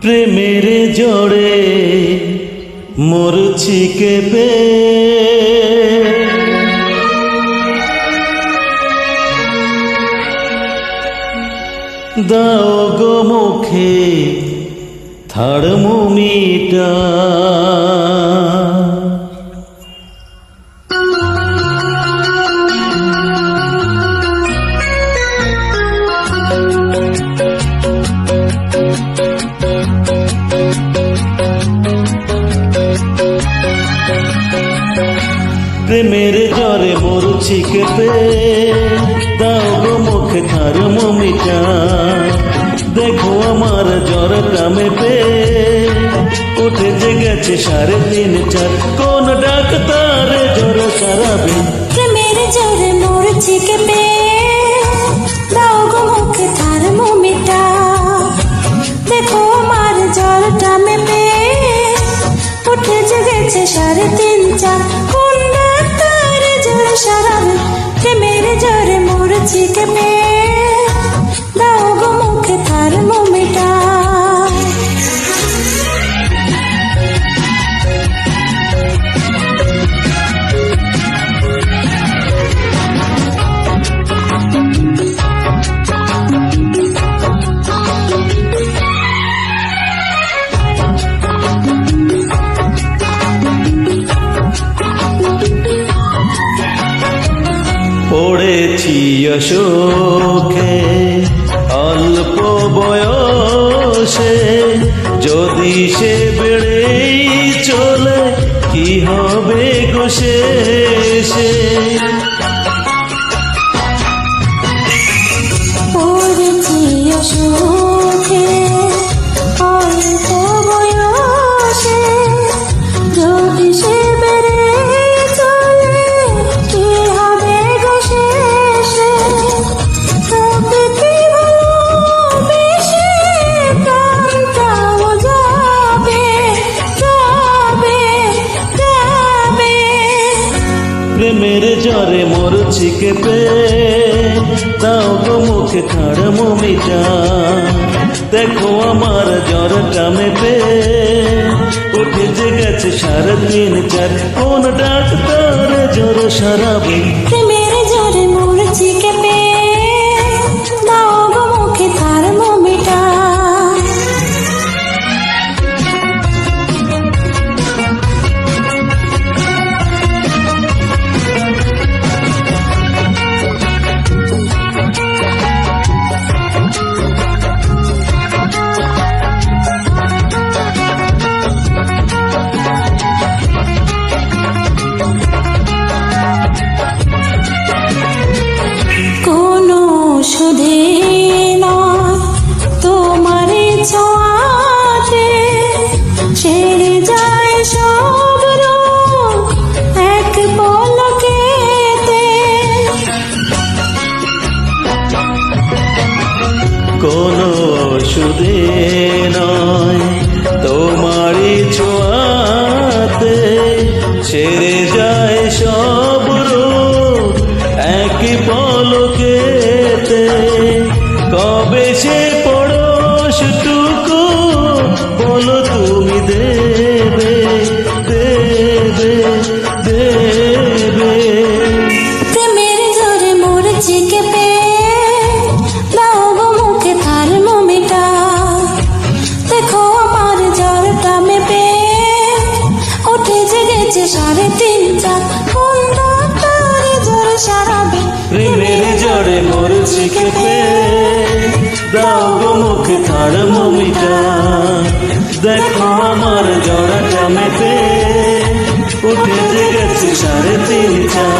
প্রেমের জোরে মরছি কেঁপে। দাও গো মুখে থার্মোমিটার। জ্বরে মরুছি কেঁপে দাও মুখে মমিটা। দেখো আমার জ্বর কামে পে উঠে যে গেছে সাড়ে তিন চার কোন ডাক্তার জ্বর সারাবে? মুখে থার্মোমিটার দেখো উঠে জেগেছে সাড়ে তিন চার জোরে পড়েছি সুখে অল্প বয়সে যদি সে বেড়েই চলে কি হবে গোসে শেষে? প্রেমের জ্বরে মরছি কেঁপে তাও গো মুখে খাড় মমিটা দেখো আমার জ্বর কামে পে উঠে যে গেছে সাড়ে তিন চার কোন ডাক্তার জ্বর সারাবে? সুরে জড়ে মরছি কেঁপে দাও গো মুখে মমিটা। দেখো আমার জড়াটা মেপে, উঠে গেছে সাড়ে তিন চার